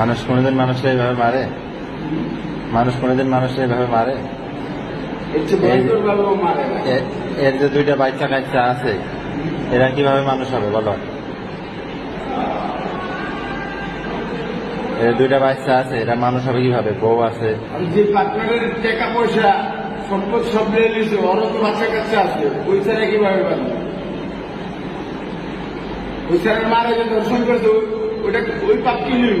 মানুষ কোনোদিন মানুষকে এইভাবে মারে? মানুষ কোনোদিন মানুষকে এইভাবে মারে? এর যে দুইটা বাচ্চা কাচ্চা আছে এরা কীভাবে মানুষ হবে বলো? এর দুইটা বাচ্চা আছে এরা মানুষ হবে কীভাবে? বউ আছে। যে পার্টনারের টাকা পয়সা সম্পদ সব নিয়ে নিয়েছে ওরও তো বাচ্চা কাচ্চা আছে। ওই ছাড়া কীভাবে ওই ছাড়া মারা যে দর্শন করছে ওইটা ওই পাপ কি নিব?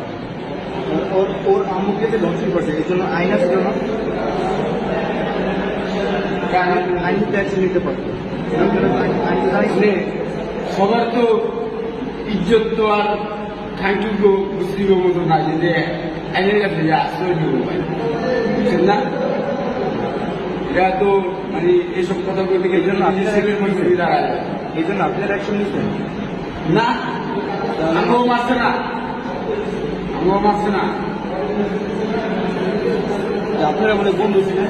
ওর ওর আম্মুকে যে ধর্ষণ করছে এই জন্য আইন আছে জন্য আইন ট্যাক্স নিতে পারতো। আসলে সবার তো ইজ্জত তো আর থ্যাংক ইউ মুসলিম মতো না যে আইনের কাছে যে আশ্রয় বুঝছেন না? এটা তো মানে এইসব কথা বলতে গেলে এই জন্য আপনি সেভেন পয়েন্ট দাঁড়ায়। এই জন্য আপনার অ্যাকশন নিচ্ছেন। না আমিও মারছে না। বোমা মারছে না। আপনারা মানে বন্ধু ছিলেন।